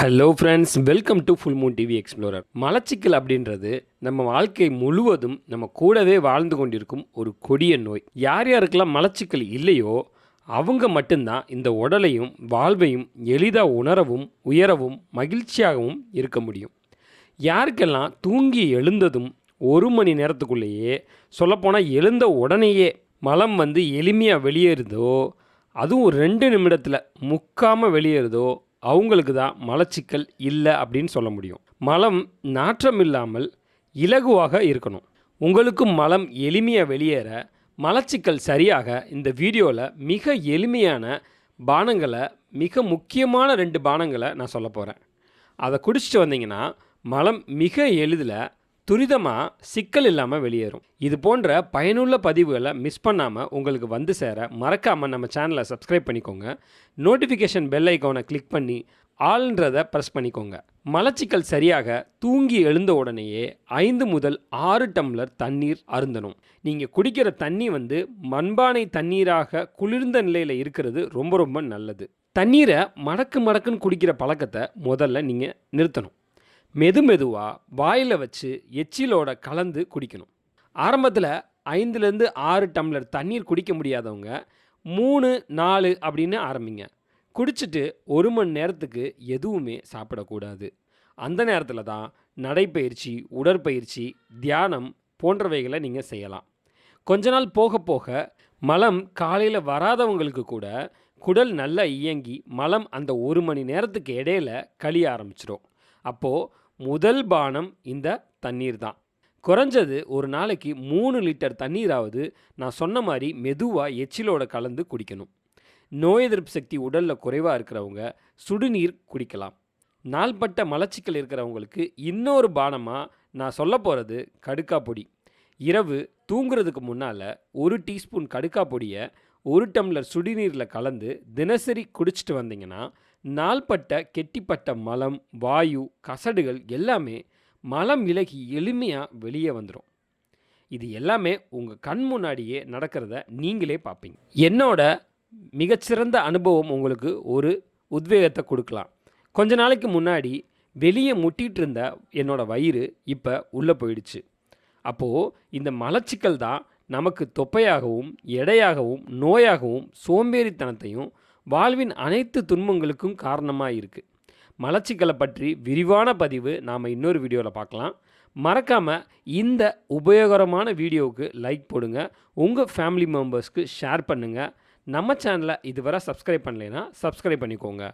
Hello friends welcome to full moon TV explorer மலச்சிக்கல் அப்படின்றது நம்ம வாழ்க்கை முழுவதும் நம்ம கூடவே வாழ்ந்து கொண்டிருக்கும் ஒரு கொடிய நோய். யார் யாருக்கெல்லாம் மலச்சிக்கல் இல்லையோ அவங்க மட்டும்தான் இந்த உடலையும் வாழ்வையும் எளிதாக உணரவும் உயரவும் மகிழ்ச்சியாகவும் இருக்க முடியும். யாருக்கெல்லாம் தூங்கி எழுந்ததும் ஒரு மணி நேரத்துக்குள்ளேயே சொல்லப்போனால் எழுந்த உடனேயே மலம் வந்து எளிமையாக வெளியேறுதோ அதுவும் ஒரு ரெண்டு நிமிடத்தில் முக்காமல் வெளியேறுதோ அவங்களுக்கு தான் மலச்சிக்கல் இல்லை அப்படின்னு சொல்ல முடியும். மலம் நாற்றம் இல்லாமல் இலகுவாக இருக்கணும். உங்களுக்கும் மலம் எளிமையாக வெளியேற மலச்சிக்கல் சரியாக இந்த வீடியோவில் மிக எளிமையான பானங்களை மிக முக்கியமான ரெண்டு பானங்களை நான் சொல்ல போகிறேன் அதை குடிச்சிட்டு வந்தீங்கன்னா மலம் மிக எளிதில் துரிதமாக சிக்கல் இல்லாமல் வெளியேறும். இது போன்ற பயனுள்ள பதிவுகளை மிஸ் பண்ணாமல் உங்களுக்கு வந்து சேர மறக்காமல் நம்ம சேனலை சப்ஸ்கிரைப் பண்ணிக்கோங்க. நோட்டிஃபிகேஷன் பெல் ஐக்கானை கிளிக் பண்ணி ஆள்ன்றதை ப்ரெஸ் பண்ணிக்கோங்க. மலச்சிக்கல் சரியாக தூங்கி எழுந்த உடனேயே ஐந்து முதல் ஆறு டம்ளர் தண்ணீர் அருந்தணும். நீங்கள் குடிக்கிற தண்ணி வந்து மண்பானை தண்ணீராக குளிர்ந்த நிலையில் இருக்கிறது ரொம்ப ரொம்ப நல்லது. தண்ணீரை மடக்கு மடக்குன்னு குடிக்கிற பழக்கத்தை முதல்ல நீங்கள் நிறுத்தணும். மெது மெதுவாக வாயில் வச்சு எச்சிலோட கலந்து குடிக்கணும். ஆரம்பத்தில் ஐந்துலேருந்து ஆறு டம்ளர் தண்ணீர் குடிக்க முடியாதவங்க மூணு நாலு அப்படின்னு ஆரம்பிங்க. குடிச்சிட்டு ஒரு மணி நேரத்துக்கு எதுவுமே சாப்பிடக்கூடாது. அந்த நேரத்தில் தான் நடைப்பயிற்சி உடற்பயிற்சி தியானம் போன்றவைகளை நீங்கள் செய்யலாம். கொஞ்ச நாள் போக போக மலம் காலையில் வராதவங்களுக்கு கூட குடல் நல்லா இயங்கி மலம் அந்த ஒரு மணி நேரத்துக்கு இடையில கழிய ஆரம்பிச்சிடும் அப்போது முதல் பானம் இந்த தண்ணீர் தான் குறைஞ்சது ஒரு நாளைக்கு மூணு லிட்டர் தண்ணீராவது நான் சொன்ன மாதிரி மெதுவாக எச்சிலோட கலந்து குடிக்கணும். நோய் எதிர்ப்பு சக்தி உடலில் குறைவாக இருக்கிறவங்க சுடுநீர் குடிக்கலாம். நாள்பட்ட மலச்சிக்கல் இருக்கிறவங்களுக்கு இன்னொரு பானமாக நான் சொல்ல போகிறது கடுக்கா பொடி. இரவு தூங்குறதுக்கு முன்னால் ஒரு டீஸ்பூன் கடுக்கா பொடியை ஒரு டம்ளர் சுடுநீரில் கலந்து தினசரி குடிச்சிட்டு வந்தீங்கன்னா நாள்பட்ட கெட்டிப்பட்ட மலம் வாயு கசடுகள் எல்லாமே மலம் விலகி எளிமையாக வெளியே வந்துடும் இது எல்லாமே உங்கள் கண் முன்னாடியே நடக்கிறத நீங்களே பார்ப்பீங்க என்னோட மிகச்சிறந்த அனுபவம் உங்களுக்கு ஒரு உத்வேகத்தை கொடுக்கலாம். கொஞ்ச நாளைக்கு முன்னாடி வெளியே முட்டிகிட்டு இருந்த என்னோட வயிறு இப்போ உள்ளே போயிடுச்சு. அப்போது இந்த மலச்சிக்கல் தான் நமக்கு தொப்பையாகவும் எடையாகவும் நோயாகவும் சோம்பேறித்தனத்தையும் வாழ்வின் அனைத்து துன்பங்களுக்கும் காரணமாக இருக்குது மலச்சிக்கலை பற்றி விரிவான பதிவு நாம் இன்னொரு வீடியோவில் பார்க்கலாம். மறக்காமல் இந்த உபயோகரமான வீடியோவுக்கு லைக் போடுங்க. உங்கள் ஃபேமிலி மெம்பர்ஸ்க்கு ஷேர் பண்ணுங்கள் நம்ம சேனலை இதுவரை சப்ஸ்கிரைப் பண்ணலைன்னா சப்ஸ்கிரைப் பண்ணிக்கோங்க.